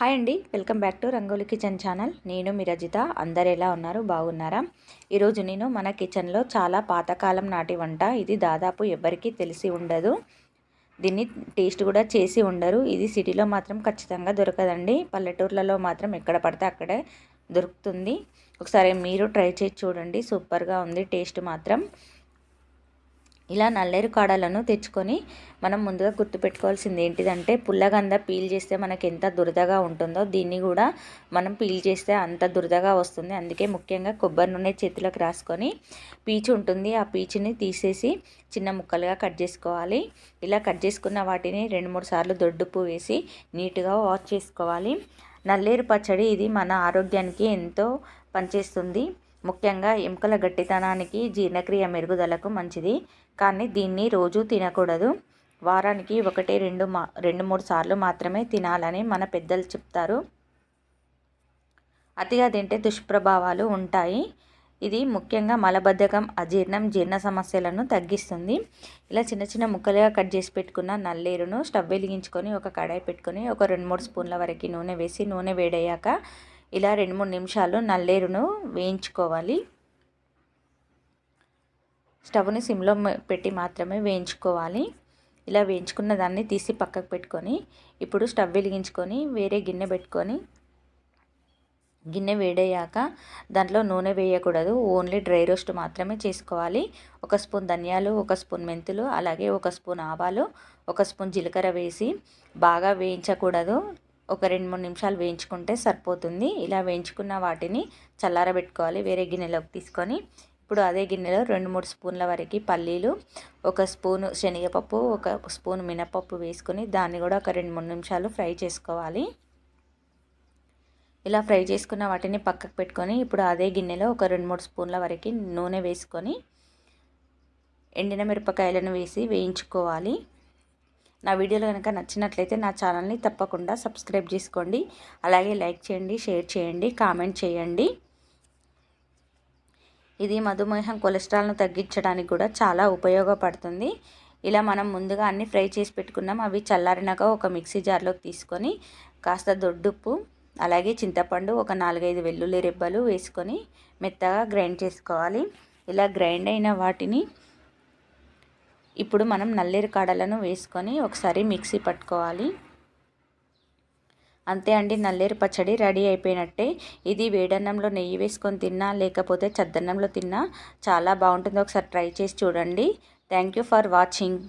Hi అండి welcome back to Rangoli kitchen channel. నేను మీ రజిత. అందరు ఎలా ఉన్నారు? బాగున్నారా? ఈరోజు నేను మన కిచెన్లో చాలా పాతకాలం నాటి వంట. ఇది దాదాపు ఎవరికీ తెలిసి ఉండదు. దీన్ని టేస్ట్ కూడా చేసి ఉండరు. ఇది సిటీలో మాత్రం ఖచ్చితంగా దొరకదండి. పల్లెటూర్లలో మాత్రం ఎక్కడ పడితే అక్కడే దొరుకుతుంది. ఒకసారి మీరు ట్రై చేసి చూడండి. సూపర్గా ఉంది టేస్ట్ మాత్రం. ఇలా నల్లేరు కాడలను తెచ్చుకొని మనం ముందుగా గుర్తుపెట్టుకోవాల్సింది ఏంటిదంటే పుల్లగంద పీల్ చేస్తే మనకి ఎంత దురదగా ఉంటుందో దీన్ని కూడా మనం పీల్ చేస్తే అంత దురదగా వస్తుంది. అందుకే ముఖ్యంగా కొబ్బరి నూనె చేతిలోకి రాసుకొని పీచు ఉంటుంది. ఆ పీచుని తీసేసి చిన్న ముక్కలుగా కట్ చేసుకోవాలి. ఇలా కట్ చేసుకున్న వాటిని రెండు మూడు సార్లు దొడ్డుపు వేసి నీట్గా వాష్ చేసుకోవాలి. నల్లేరు పచ్చడి ఇది మన ఆరోగ్యానికి ఎంతో పనిచేస్తుంది. ముఖ్యంగా ఎముకల గట్టితనానికి జీర్ణక్రియ మెరుగుదలకు మంచిది. కానీ దీన్ని రోజు తినకూడదు. వారానికి ఒకటి రెండు మా రెండు మూడు సార్లు మాత్రమే తినాలని మన పెద్దలు చెప్తారు. అతిగా తింటే దుష్ప్రభావాలు ఉంటాయి. ఇది ముఖ్యంగా మలబద్ధకం అజీర్ణం జీర్ణ సమస్యలను తగ్గిస్తుంది. ఇలా చిన్న చిన్న ముక్కలుగా కట్ చేసి పెట్టుకున్న నల్లేరును స్టవ్ వెలిగించుకొని ఒక కడాయి పెట్టుకొని ఒక రెండు మూడు స్పూన్ల వరకు నూనె వేసి నూనె వేడయ్యాక ఇలా రెండు మూడు నిమిషాలు నల్లేరును వేయించుకోవాలి. స్టవ్ని సిమ్లో పెట్టి మాత్రమే వేయించుకోవాలి. ఇలా వేయించుకున్న దాన్ని తీసి పక్కకు పెట్టుకొని ఇప్పుడు స్టవ్ వెలిగించుకొని వేరే గిన్నె పెట్టుకొని గిన్నె వేడయ్యాక దాంట్లో నూనె వేయకూడదు. ఓన్లీ డ్రై రోస్ట్ మాత్రమే చేసుకోవాలి. ఒక స్పూన్ ధనియాలు ఒక స్పూన్ మెంతులు అలాగే ఒక స్పూన్ ఆవాలు ఒక స్పూన్ జీలకర్ర వేసి బాగా వేయించకూడదు. ఒక రెండు మూడు నిమిషాలు వేయించుకుంటే సరిపోతుంది. ఇలా వేయించుకున్న వాటిని చల్లారబెట్టుకోవాలి. వేరే గిన్నెలోకి తీసుకొని ఇప్పుడు అదే గిన్నెలో రెండు మూడు స్పూన్ల వరకు పల్లీలు ఒక స్పూను శనగపప్పు ఒక స్పూన్ మినపప్పు వేసుకొని దాన్ని కూడా ఒక రెండు మూడు నిమిషాలు ఫ్రై చేసుకోవాలి. ఇలా ఫ్రై చేసుకున్న వాటిని పక్కకు పెట్టుకొని ఇప్పుడు అదే గిన్నెలో ఒక రెండు మూడు స్పూన్ల వరకు నూనె వేసుకొని ఎండిన మిరపకాయలను వేసి వేయించుకోవాలి. నా వీడియోలు కనుక నచ్చినట్లయితే నా ఛానల్ని తప్పకుండా సబ్స్క్రైబ్ చేసుకోండి. అలాగే లైక్ చేయండి షేర్ చేయండి కామెంట్ చేయండి. ఇది మధుమేహం కొలెస్ట్రాల్ను తగ్గించడానికి కూడా చాలా ఉపయోగపడుతుంది. ఇలా మనం ముందుగా అన్ని ఫ్రై చేసి పెట్టుకున్నాం. అవి చల్లారినాక ఒక మిక్సీ జార్లోకి తీసుకొని కాస్త దొడ్డుప్పు అలాగే చింతపండు ఒక నాలుగైదు వెల్లుల్లి రెబ్బలు వేసుకొని మెత్తగా గ్రైండ్ చేసుకోవాలి. ఇలా గ్రైండ్ అయిన వాటిని ఇప్పుడు మనం నల్లేరు కాడలను వేసుకొని ఒకసారి మిక్సీ పట్టుకోవాలి. అంతే అండి నల్లేరు పచ్చడి రెడీ అయిపోయినట్టే. ఇది వేడన్నంలో నెయ్యి వేసుకొని తిన్నా లేకపోతే చద్దన్నంలో తిన్నా చాలా బాగుంటుంది. ఒకసారి ట్రై చేసి చూడండి. Thank you for watching.